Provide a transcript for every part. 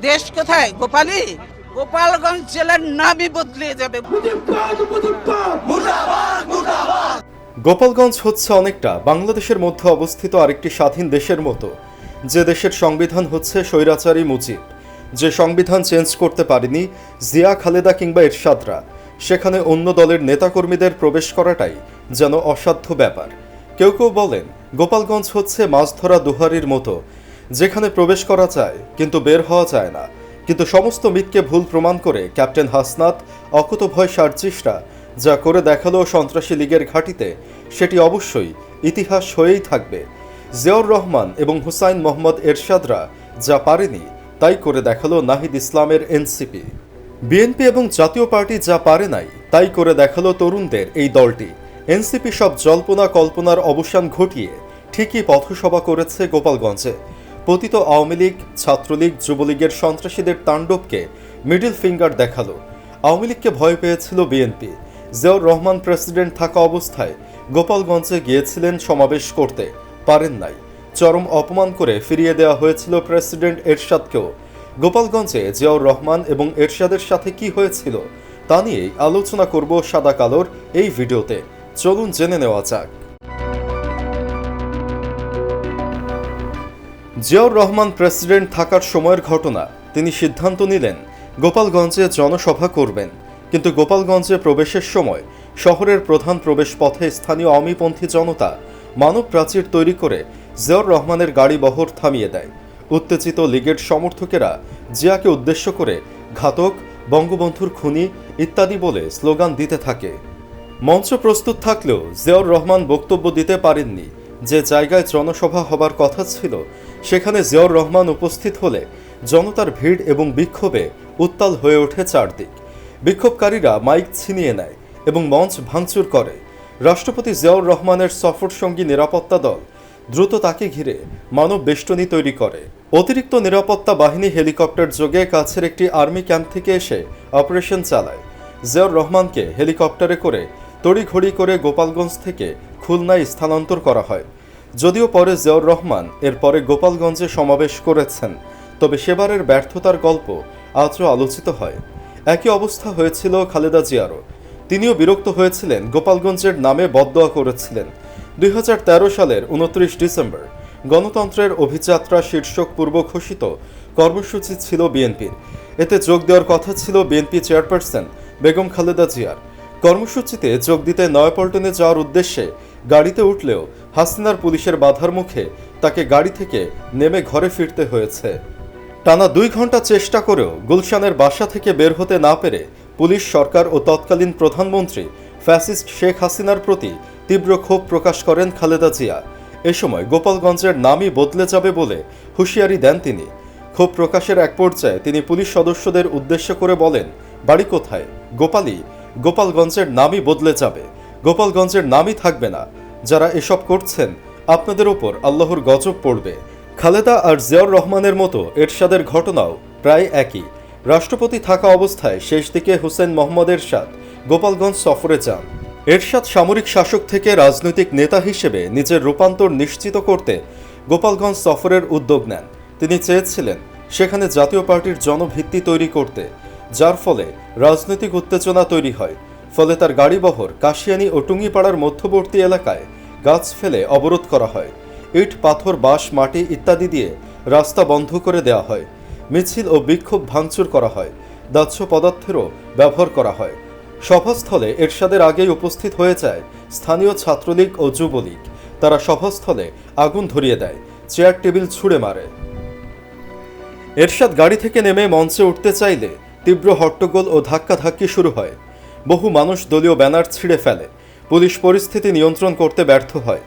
দেশ কোথায়? গোপালী? গোপালগঞ্জ জেলার নামই বদলে যাবে। গোপালগঞ্জ হচ্ছে অনেকটা বাংলাদেশের মধ্যে অবস্থিত আরেকটি স্বাধীন দেশের মতো। যে দেশের সংবিধান হচ্ছে স্বৈরাচারী মুজিব। যে সংবিধান চেঞ্জ করতে পারেনি জিয়া খালেদা কিংবা এরশাদরা সেখানে অন্য দলের নেতাকর্মীদের প্রবেশ করাটাই যেন অসাধ্য ব্যাপার। কেউ কেউ বলেন গোপালগঞ্জ হচ্ছে মাছ ধরা দুহারির মতো যেখানে প্রবেশ করা যায় কিন্তু বের হওয়া যায় না। কিন্তু সমস্ত মিথকে ভুল প্রমাণ করে ক্যাপ্টেন হাসনাত অকুতভয় সার্জিসরা যা করে দেখাল সন্ত্রাসী লীগের ঘাঁটিতে, সেটি অবশ্যই ইতিহাস হয়েই থাকবে। জিয়াউর রহমান এবং হুসাইন মোহাম্মদ এরশাদরা যা পারেনি, তাই করে দেখাল নাহিদ ইসলামের এনসিপি। বিএনপি এবং জাতীয় পার্টি যা পারে নাই, তাই করে দেখাল তরুণদের এই দলটি। এনসিপি সব জল্পনা কল্পনার অবসান ঘটিয়ে ঠিকই পথসভা করেছে গোপালগঞ্জে। পতিত আওয়ামী লীগ, ছাত্রলীগ, যুবলীগের সন্ত্রাসীদের তাণ্ডবকে মিডল ফিঙ্গার দেখাল। আওয়ামী লীগকে ভয় পেয়েছিল বিএনপি। জিয়াউর রহমান প্রেসিডেন্ট থাকা অবস্থায় গোপালগঞ্জে গিয়েছিলেন সমাবেশ করতে। পারেন নাই। চরম অপমান করে ফিরিয়ে দেওয়া হয়েছিল প্রেসিডেন্ট এরশাদকেও। গোপালগঞ্জে জিয়াউর রহমান এবং এরশাদের সাথে কি হয়েছিল তা নিয়েই আলোচনা করব সাদা কালোর এই ভিডিওতে। চলুন জেনে নেওয়া যাক। জিয়াউর রহমান প্রেসিডেন্ট থাকার সময়ের ঘটনা, তিনি সিদ্ধান্ত নিলেন, গোপালগঞ্জে জনসভা করবেন। কিন্তু গোপালগঞ্জে প্রবেশের সময় শহরের প্রধান প্রবেশ পথে স্থানীয় আওয়ামীপন্থী জনতা মানব প্রাচীর তৈরি করে জিয়াউর রহমানের গাড়ি বহর থামিয়ে দেয়। উত্তেজিত লীগের সমর্থকেরা জিয়াকে উদ্দেশ্য করে ঘাতক, বঙ্গবন্ধুর খুনি ইত্যাদি বলে স্লোগান দিতে থাকে। মঞ্চ প্রস্তুত থাকলেও জিয়াউর রহমান বক্তব্য দিতে পারেননি। যে জায়গায় জনসভা হবার কথা ছিল, সেখানে জিয়াউর রহমান উপস্থিত হলে জনতার ভিড় এবং বিক্ষোভে উত্তাল হয়ে ওঠে চারদিক। বিক্ষোভকারীরা মাইক ছিনিয়ে নেয় এবং মঞ্চ ভাঙচুর করে। রাষ্ট্রপতি জিয়াউর রহমানের সফর সঙ্গী নিরাপত্তা দল দ্রুত তাকে ঘিরে মানব বেষ্টনী তৈরি করে। অতিরিক্ত নিরাপত্তা বাহিনী হেলিকপ্টার যোগে কাছের একটি আর্মি ক্যাম্প থেকে এসে অপারেশন চালায়। জিয়াউর রহমানকে হেলিকপ্টারে করে তড়িঘড়ি করে গোপালগঞ্জ থেকে খুলনায় স্থানান্তর করা হয়। যদিও পরে জিয়াউর রহমান এরপরে গোপালগঞ্জে সমাবেশ করেছেন, তবে সেবারের ব্যর্থতার গল্প আজও আলোচিত হয়। একই অবস্থা হয়েছিল খালেদা জিয়ারও। তিনিও বিরক্ত হয়েছিলেন, গোপালগঞ্জের নামে বদদোয়া করেছিলেন। দুই সালের উনত্রিশ ডিসেম্বর, গণতন্ত্রের অভিযাত্রা শীর্ষক পূর্ব ঘোষিত কর্মসূচি ছিল বিএনপির। এতে যোগ দেওয়ার কথা ছিল বিএনপি চেয়ারপারসন বেগম খালেদা জিয়ার। কর্মসূচিতে যোগ দিতে নয়াপল্টনে যাওয়ার উদ্দেশ্যে গাড়িতে উঠলেও হাসিনার পুলিশের বাধার মুখে তাকে গাড়ি থেকে নেমে ঘরে ফিরতে হয়েছে। টানা দুই ঘণ্টা চেষ্টা করেও গুলশানের বাসা থেকে বের হতে না পেরে পুলিশ সরকার ও তৎকালীন প্রধানমন্ত্রী ফ্যাসিস্ট শেখ হাসিনার প্রতি তীব্র ক্ষোভ প্রকাশ করেন খালেদা জিয়া। এ সময় গোপালগঞ্জের নামই বদলে যাবে বলে হুঁশিয়ারি দেন তিনি। ক্ষোভ প্রকাশের এক পর্যায়ে তিনি পুলিশ সদস্যদের উদ্দেশ্য করে বলেন, বাড়ি কোথায়? গোপালই গোপালগঞ্জের নামই বদলে যাবে। গোপালগঞ্জের নামই থাকবে না। যারা এসব করছেন, আপনাদের ওপর আল্লাহর গজব পড়বে। খালেদা আর জিয়াউর রহমানের মতো এরশাদের ঘটনাও প্রায় একই। রাষ্ট্রপতি থাকা অবস্থায় শেষ দিকে হুসেন মোহাম্মদ এরশাদ গোপালগঞ্জ সফরে যান। এরশাদ সামরিক শাসক থেকে রাজনৈতিক নেতা হিসেবে নিজের রূপান্তর নিশ্চিত করতে গোপালগঞ্জ সফরের উদ্যোগ নেন। তিনি চেয়েছিলেন সেখানে জাতীয় পার্টির জনভিত্তি তৈরি করতে, যার ফলে রাজনৈতিক উত্তেজনা তৈরি হয়। ফলে তার গাড়িবহর কাশিয়ানি ও টুঙ্গিপাড়ার মধ্যবর্তী এলাকায় গাছ ফেলে অবরোধ করা হয়। ইট, পাথর, বাঁশ, মাটি ইত্যাদি দিয়ে রাস্তা বন্ধ করে দেওয়া হয়। মিছিল ও বিক্ষোভ ভাঙচুর করা হয়। দাহ্য পদার্থেরও ব্যবহার করা হয়। সভাস্থলে এরশাদের আগেই উপস্থিত হয়ে যায় স্থানীয় ছাত্রলীগ ও যুবলীগ। তারা সভাস্থলে আগুন ধরিয়ে দেয়, চেয়ার টেবিল ছুঁড়ে মারে। এরশাদ গাড়ি থেকে নেমে মঞ্চে উঠতে চাইলে তীব্র হট্টগোল ও ধাক্কাধাক্কি শুরু হয়। বহু মানুষ দলীয় ব্যানার ছিঁড়ে ফেলে। পুলিশ পরিস্থিতি নিয়ন্ত্রণ করতে ব্যর্থ হয়।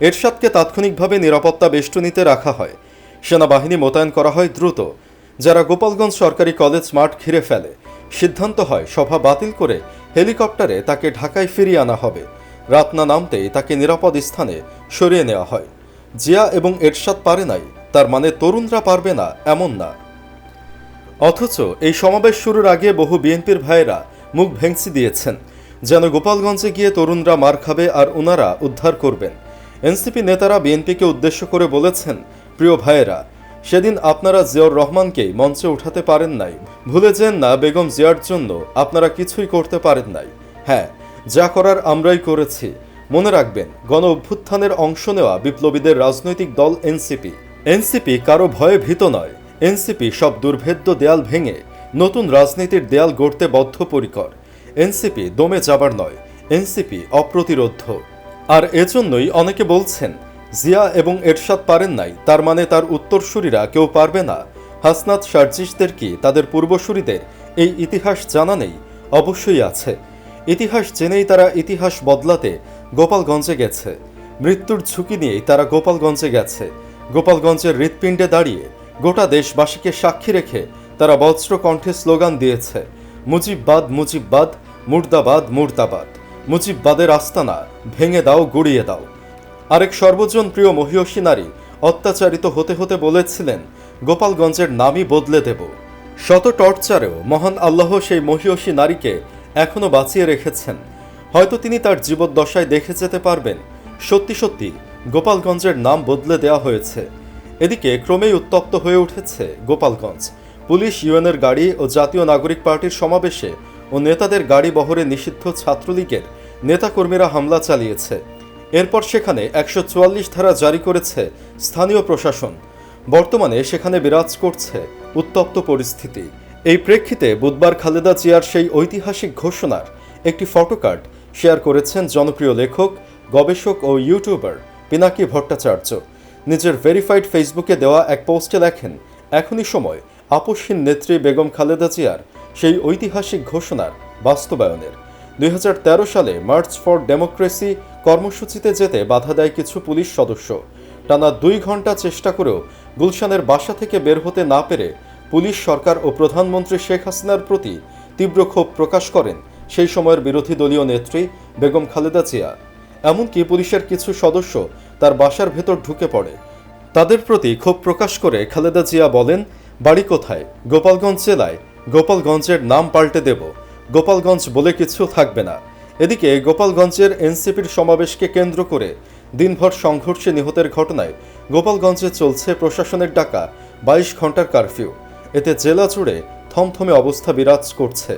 এরশাদকে তাৎক্ষণিকভাবে নিরাপত্তা বেষ্টনীতে রাখা হয়। সেনাবাহিনী মোতায়েন করা হয় দ্রুত। যারা গোপালগঞ্জ সরকারি কলেজ মাঠ ঘিরে ফেলে, সিদ্ধান্ত হয় সভা বাতিল করে হেলিকপ্টারে তাকে ঢাকায় ফিরিয়ে আনা হবে। রাত না নামতেই তাকে নিরাপদ স্থানে সরিয়ে নেওয়া হয়। জিয়া এবং এরশাদ পারে নাই, তার মানে তরুণরা পারবে না, এমন না। অথচ এই সমাবেশ শুরুর আগে বহু বিএনপির ভাইয়েরা মুখ ভেঙচি দিয়েছেন। যেন গোপালগঞ্জে গিয়ে তরুণরা মার খাবে আর ওনারা উদ্ধার করবেন। এনসিপি নেতারা বিএনপিকে উদ্দেশ্য করে বলেছেন, প্রিয় ভাইয়েরা, সেদিন আপনারা জিয়াউর রহমানকেই মঞ্চে উঠাতে পারেন নাই। ভুলে যেন না বেগম জিয়ার জন্য আপনারা কিছুই করতে পারেন নাই। হ্যাঁ যা করার আমরাই করেছি। মনে রাখবেন, গণ অভ্যুত্থানের অংশ নেওয়া বিপ্লবীদের রাজনৈতিক দল এনসিপি। এনসিপি কারও ভয়ে ভীত নয়। এনসিপি সব দুর্ভেদ্য দেয়াল ভেঙে নতুন রাজনীতির দেয়াল গড়তে বদ্ধপরিকর। এনসিপি দমে যাবার নয়, এনসিপি অপ্রতিরোধ্য। আর এজন্যই অনেকে বলছেন, জিয়া এবং এরশাদ পারেন নাই, তার মানে তার উত্তরসূরিরা কেউ পারবে না। হাসনাত সার্জিসদের কি তাদের পূর্বসূরিদের এই ইতিহাস জানা নেই? অবশ্যই আছে। ইতিহাস জেনেই তারা ইতিহাস বদলাতে গোপালগঞ্জে গেছে। মৃত্যুর ঝুঁকি নিয়েই তারা গোপালগঞ্জে গেছে। গোপালগঞ্জের হৃৎপিণ্ডে দাঁড়িয়ে গোটা দেশবাসীকে সাক্ষী রেখে তারা বজ্র কণ্ঠে স্লোগান দিয়েছে, মুজিববাদ মুজিববাদ, মুর্দাবাদ মুর্দাবাদ। মুজিববাদের আস্তানা, ভেঙে দাও, গুড়িয়ে দাও। আরেক সর্বজন প্রিয় মহিয়সী নারী অত্যাচারিত হতে হতে বলেছিলেন, গোপালগঞ্জের নামই বদলে দেব। শত টর্চারেও মহান আল্লাহ সেই মহিয়সী নারীকে এখনও বাঁচিয়ে রেখেছেন। হয়তো তিনি তার জীবদ্দশায় দেখে যেতে পারবেন। সত্যি সত্যি, গোপালগঞ্জের নাম বদলে দেওয়া হয়েছে। এদিকে ক্রমেই উত্তপ্ত হয়ে উঠেছে গোপালগঞ্জ। পুলিশ, ইউএনের গাড়ি ও জাতীয় নাগরিক পার্টির সমাবেশে ও নেতাদের গাড়ি বহরে নিষিদ্ধ ছাত্রলীগের নেতাকর্মীরা হামলা চালিয়েছে। এরপর সেখানে একশো চুয়াল্লিশ ধারা জারি করেছে স্থানীয় প্রশাসন। বর্তমানে সেখানে বিরাজ করছে উত্তপ্ত পরিস্থিতি। এই প্রেক্ষিতে বুধবার খালেদা জিয়ার সেই ঐতিহাসিক ঘোষণার একটি ফটোকার্ড শেয়ার করেছেন জনপ্রিয় লেখক, গবেষক ও ইউটিউবার পিনাকি ভট্টাচার্য। নিজের ভেরিফাইড ফেসবুকে দেওয়া এক পোস্টে লেখেন, এখনই সময় আপসহীন নেত্রী বেগম খালেদা জিয়ার সেই ঐতিহাসিক ঘোষণার বাস্তবায়নের। দুই হাজার তেরো সালে মার্চ ফর ডেমোক্রেসি কর্মসূচিতে যেতে বাধা দেয় কিছু পুলিশ সদস্য। টানা দুই ঘণ্টা চেষ্টা করেও গুলশানের বাসা থেকে বের হতে না পেরে পুলিশ সরকার ও প্রধানমন্ত্রী শেখ হাসিনার প্রতি তীব্র ক্ষোভ প্রকাশ করেন সেই সময়ের বিরোধী দলীয় নেত্রী বেগম খালেদা জিয়া। এমনকি পুলিশের কিছু সদস্য তার বাসার ভেতর ঢুকে পড়ে। তাদের প্রতি ক্ষোভ প্রকাশ করে খালেদা জিয়া বলেন বাড়ি কোথায়? গোপালগঞ্জ জেলায়? গোপালগঞ্জের নাম পাল্টে দেব। গোপালগঞ্জ বলে কিছু থাকবে না। এদিকে গোপালগঞ্জের এনসিপির সমাবেশকে কেন্দ্র করে দিনভর সংঘর্ষে নিহতের ঘটনায় গোপালগঞ্জে চলছে প্রশাসনের ডাকা বাইশ ঘণ্টার কারফিউ। এতে জেলা জুড়ে থমথমে অবস্থা বিরাজ করছে।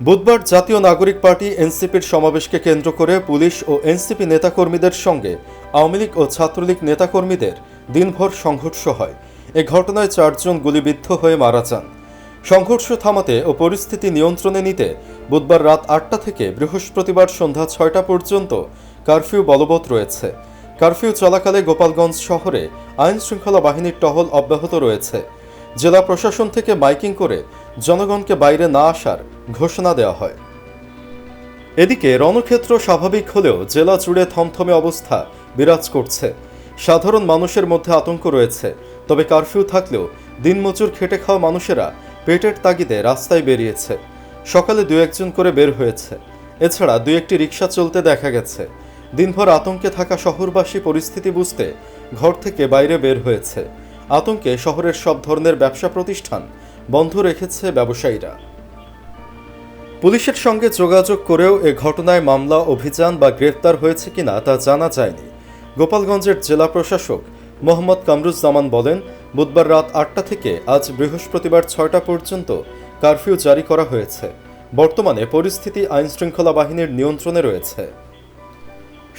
বুধবার জাতীয় নাগরিক পার্টি এনসিপির সমাবেশকে কেন্দ্র করে পুলিশ ও এনসিপি নেতাকর্মীদের সঙ্গে আওয়ামী লীগ ও ছাত্রলীগ নেতাকর্মীদের দিনভর সংঘর্ষ হয়। এ ঘটনায় চারজন গুলিবিদ্ধ হয়ে মারা যান। সংঘর্ষ থামাতে ও পরিস্থিতি নিয়ন্ত্রণে নিতে বুধবার রাত আটটা থেকে বৃহস্পতিবার সন্ধ্যা ছয়টা পর্যন্ত কারফিউ বলবৎ রয়েছে। কারফিউ চলাকালে গোপালগঞ্জ শহরে আইন শৃঙ্খলা বাহিনীর টহল অব্যাহত রয়েছে। জেলা প্রশাসন থেকে মাইকিং করে জনগণকে বাইরে না আসার ঘোষণা দেওয়া হয়। এদিকে রণক্ষেত্র স্বাভাবিক হলেও জেলা জুড়ে থমথমে অবস্থা বিরাজ করছে। সাধারণ মানুষের মধ্যে আতঙ্ক রয়েছে। তবে কারফিউ থাকলেও দিনমজুর খেটে খাওয়া মানুষেরা পেটের তাগিদে রাস্তায় বেরিয়েছে। সকালে দু একজন করে বের হয়েছে। এছাড়া দু একটি রিক্সা চলতে দেখা গেছে। দিনভর আতঙ্কে থাকা শহরবাসী পরিস্থিতি বুঝতে ঘর থেকে বাইরে বের হয়েছে। আতঙ্কে শহরের সব ধরনের ব্যবসা প্রতিষ্ঠান বন্ধ রেখেছে ব্যবসায়ীরা। পুলিশের সঙ্গে যোগাযোগ করেও এ ঘটনায় মামলা, অভিযান বা গ্রেফতার হয়েছে কিনা তা জানা যায়নি। গোপালগঞ্জের জেলা প্রশাসক মোহাম্মদ কামরুজ্জামান বলেন, বুধবার রাত আটটা থেকে আজ বৃহস্পতিবার ছয়টা পর্যন্ত কারফিউ জারি করা হয়েছে। বর্তমানে পরিস্থিতি আইনশৃঙ্খলা বাহিনীর নিয়ন্ত্রণে রয়েছে।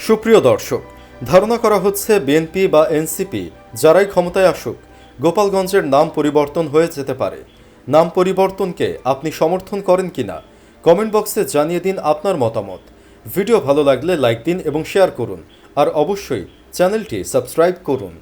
সুপ্রিয় দর্শক, ধারণা করা হচ্ছে বিএনপি বা এনসিপি যারাই ক্ষমতায় আসুক, গোপালগঞ্জের নাম পরিবর্তন হয়ে যেতে পারে। নাম পরিবর্তনকে আপনি সমর্থন করেন কিনা, কমেন্ট বক্সে জানিয়ে দিন আপনার মতামত। ভিডিও ভালো লাগলে লাইক দিন এবং শেয়ার করুন, আর অবশ্যই চ্যানেলটি সাবস্ক্রাইব করুন।